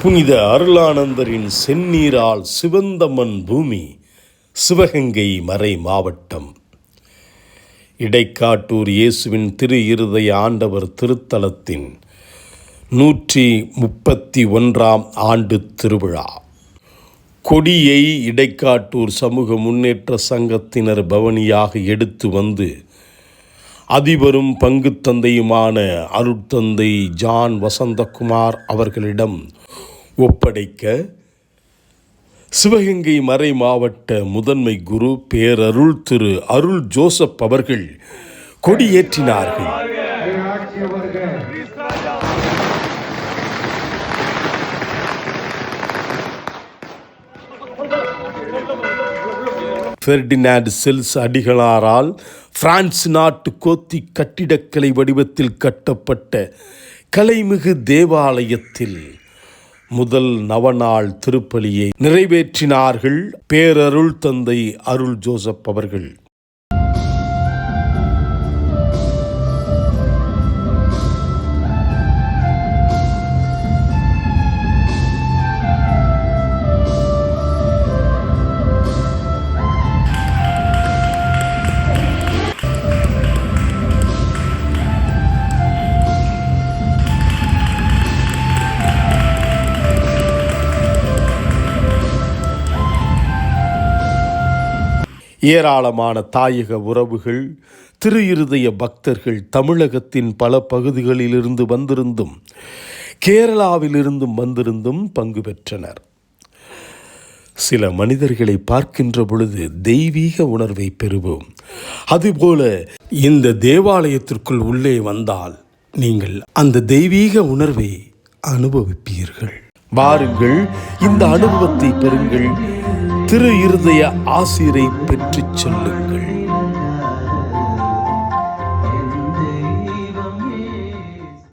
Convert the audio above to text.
புனித அருளானந்தரின் செந்நீரால் சிவந்தமன் பூமி சிவகங்கை மறை மாவட்டம். இடைக்காட்டூர் இயேசுவின் திரு இருதய ஆண்டவர் திருத்தலத்தின் நூற்றி முப்பத்தி ஒன்றாம் ஆண்டு திருவிழா. கொடியை இடைக்காட்டூர் சமூக முன்னேற்ற சங்கத்தினர் பவனியாக எடுத்து வந்து அதிபரும் பங்கு தந்தையுமான அருட்தந்தை ஜான் வசந்தகுமார் அவர்களிடம் ஒப்படைக்க சிவகங்கை மறை மாவட்ட முதன்மை குரு பேரருள் திரு அருள் ஜோசப் அவர்கள் கொடியேற்றினார்கள். ஆட்சி ஃபெர்டினாண்ட் செல்ஸ் அடிகளாரால் பிரான்ஸ் நாட்டு கோத்தி கட்டிடக்கலை வடிவத்தில் கட்டப்பட்ட கலைமிகு தேவாலயத்தில் முதல் நவநாள் திருப்பலியை நிறைவேற்றினார்கள் பேரருள் தந்தை அருள் ஜோசப் அவர்கள். ஏராளமான தாயக உறவுகள் திரு இருதய பக்தர்கள் தமிழகத்தின் பல பகுதிகளிலிருந்து வந்திருந்தும் கேரளாவிலிருந்தும் வந்திருந்தும் பங்கு பெற்றனர். சில மனிதர்களை பார்க்கின்ற பொழுது தெய்வீக உணர்வை பெறுவோம். அதுபோல இந்த தேவாலயத்திற்குள் உள்ளே வந்தால் நீங்கள் அந்த தெய்வீக உணர்வை அனுபவிப்பீர்கள். வாருங்கள் இந்த அனுபவத்தை பெறுங்கள். திரு இருதய ஆசிரை பெற்றுச் செல்லுங்கள்